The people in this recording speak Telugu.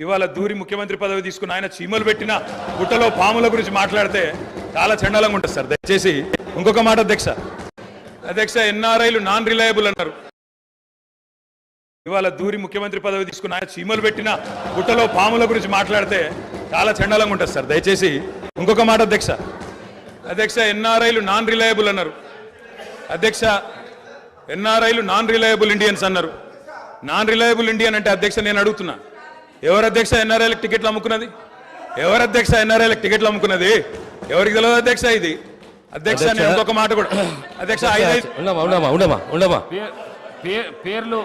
ఇవాళ దూరి ముఖ్యమంత్రి పదవి తీసుకున్న ఆయన చీమలు పెట్టిన గుట్టలో పాముల గురించి మాట్లాడితే చాలా చండాలంగా ఉంటుంది సార్. దయచేసి ఇంకొక మాట అధ్యక్ష. అధ్యక్ష ఎన్ఆర్ఐలు నాన్ రిలయబుల్ అన్నారు. ఇవాళ దూరి ముఖ్యమంత్రి పదవి తీసుకున్న ఆయన చీమలు పెట్టిన గుట్టలో పాముల గురించి మాట్లాడితే చాలా చండాలంగా ఉంటుంది సార్. దయచేసి ఇంకొక మాట అధ్యక్ష. అధ్యక్ష ఎన్ఆర్ఐలు నాన్ రిలయబుల్ అన్నారు. అధ్యక్ష ఎన్ఆర్ఐలు నాన్ రిలయబుల్ ఇండియన్స్ అన్నారు. నాన్ రిలయబుల్ ఇండియన్ అంటే అధ్యక్ష నేను అడుగుతున్నా. ఎవరు అధ్యక్ష ఎన్ఆర్ఐలకు టికెట్లు అమ్ముకున్నది? ఎవరు అధ్యక్ష ఎన్ఆర్ఐలకు టికెట్లు అమ్ముకున్నది? ఎవరికి తెలియదు అధ్యక్ష ఇది? అధ్యక్ష ఇంకొక మాట కూడా అధ్యక్ష ఐదు ఉండమా ఉండమా ఉండమా పేర్లు